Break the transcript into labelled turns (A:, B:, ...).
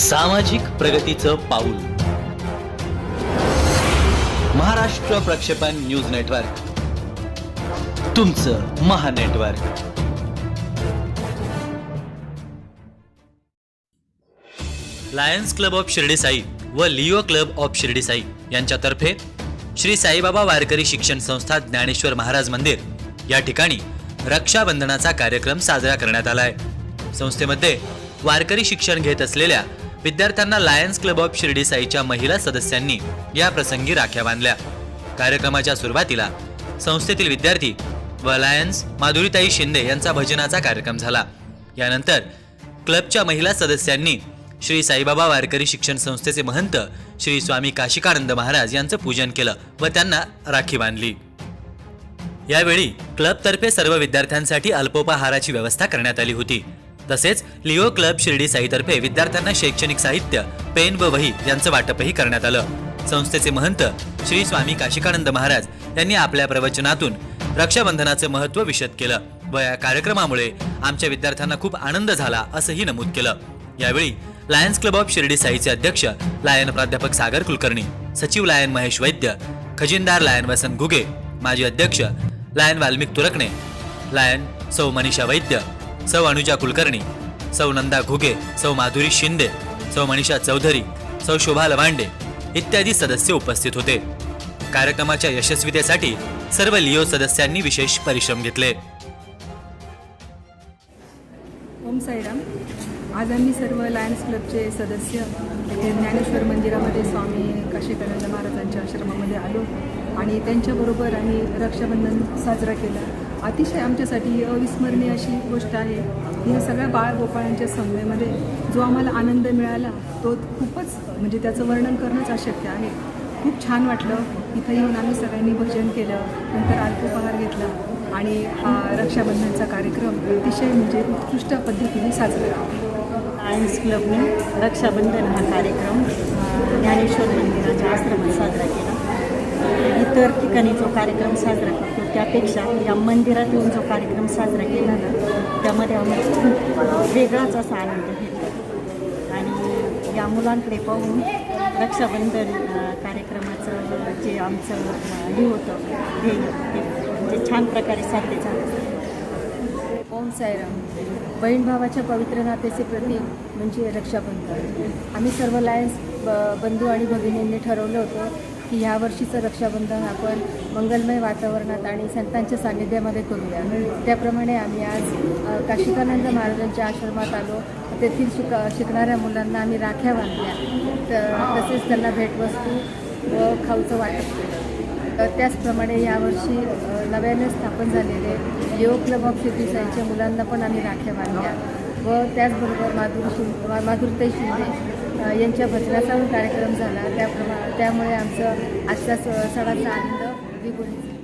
A: सामाजिक प्रगतीचं पाऊल. महाराष्ट्र प्रक्षेपण न्यूज नेटवर्क. तुमचं महानेटवर्क Lions Club of Shirdi Sai व Leo Club of Shirdi Sai यांच्यातर्फे श्री साईबाबा वारकरी शिक्षण संस्था ज्ञानेश्वर महाराज मंदिर या ठिकाणी रक्षाबंधनाचा कार्यक्रम साजरा करण्यात आला आहे संस्थेमध्ये वारकरी शिक्षण घेत असलेल्या विद्यार्थ्यांना लायन्स क्लब ऑफ शिर्डी साईच्या महिला सदस्यांनी या प्रसंगी राख्या बांधल्या. कार्यक्रमाच्या सुरुवातीला संस्थेतील विद्यार्थी व लायन्स माधुरीताई शिंदे यांचा भजनाचा कार्यक्रम झाला. यानंतर क्लबच्या महिला सदस्यांनी श्री साईबाबा वारकरी शिक्षण संस्थेचे महंत श्री स्वामी काशिकानंद महाराज यांचं पूजन केलं व त्यांना राखी बांधली. यावेळी क्लबतर्फे सर्व विद्यार्थ्यांसाठी अल्पोपहाराची व्यवस्था करण्यात आली होती. तसेच लिओ क्लब शिर्डी साईतर्फे विद्यार्थ्यांना शैक्षणिक साहित्य पेन व वही यांचं वाटपही करण्यात आलं. संस्थेचे महंत श्री स्वामी काशिकानंद महाराज यांनी आपल्या प्रवचनातून रक्षाबंधनाचे महत्त्व विशद केलं व या कार्यक्रमामुळे आमच्या विद्यार्थ्यांना खूप आनंद झाला असंही नमूद केलं. यावेळी लायन्स क्लब ऑफ शिर्डी साईचे अध्यक्ष लायन प्राध्यापक सागर कुलकर्णी सचिव लायन महेश वैद्य खजिनदार लायन वसंत घुगे माजी अध्यक्ष लायन वाल्मिक तुरकणे लायन सौ मनीषा वैद्य सौ अनुजा कुलकर्णी सौ नंदा घुगे सौ माधुरी शिंदे सौ मनीषा चौधरी सौ शोभा लवांडे इत्यादी सदस्य उपस्थित होते. कार्यक्रमाच्या यशस्वीतेसाठी सर्व लिओ सदस्यांनी विशेष परिश्रम घेतले.
B: ओम साईराम. आज आम्ही सर्व लायन्स क्लबचे सदस्य ज्ञानेश्वर मंदिरामध्ये स्वामी काशीकानंद महाराजांच्या आश्रमामध्ये आलो आणि त्यांच्याबरोबर आम्ही रक्षाबंधन साजरा केला. अतिशय आमच्यासाठी ही अविस्मरणीय अशी गोष्ट आहे. ह्या सगळ्या बाळगोपाळांच्या समवेमध्ये जो आम्हाला आनंद मिळाला तो खूपच म्हणजे त्याचं वर्णन करणंच अशक्य आहे. खूप छान वाटलं. इथं येऊन आम्ही सगळ्यांनी भजन केलं नंतर अल्पोपहार घेतला आणि हा रक्षाबंधनचा कार्यक्रम अतिशय म्हणजे उत्कृष्ट पद्धतीने साजरा केला.
C: लायन्स क्लबने रक्षाबंधन हा कार्यक्रम ज्ञानेश्वर मंदिराच्या आश्रमात साजरा केला. इतर ठिकाणी जो कार्यक्रम साजरा करतो त्यापेक्षा या मंदिरात येऊन जो कार्यक्रम साजरा केला ना त्यामध्ये आम्ही खूप वेगळाच असा आनंद घेतला आणि या मुलांकडे पाहून रक्षाबंधन कार्यक्रमाचं जे आमचं हे होतं हे म्हणजे छान प्रकारे साध्य झालं.
B: ओम सायराम बहीण भावाच्या पवित्र नात्याचे प्रतीक म्हणजे रक्षाबंधन. आम्ही सर्व लायन्स ब- बंधू आणि भगिनींनी ठरवलं होतं की ह्या वर्षीचं रक्षाबंधन आपण मंगलमय वातावरणात आणि संतांच्या सान्निध्यामध्ये करूया. त्याप्रमाणे आम्ही आज काशिकानंद महाराजांच्या आश्रमात आलो. तेथील शिक शिकणाऱ्या मुलांना आम्ही राख्या बांधल्या. त- तसेच त्यांना भेटवस्तू व खाऊचं वाटप केलं. तर त्याचप्रमाणे यावर्षी नव्याने स्थापन झालेले योग क्लब ऑफ शिर्डी मुलांना पण आम्ही राख्या बांधल्या व त्याचबरोबर माधुर शिंदे माधुरताई शिंदे यांच्या भजनाचा पण कार्यक्रम झाला. त्याप्रमा त्यामुळे आमचं आजच्या स- सणाचा आनंद द्विगुणित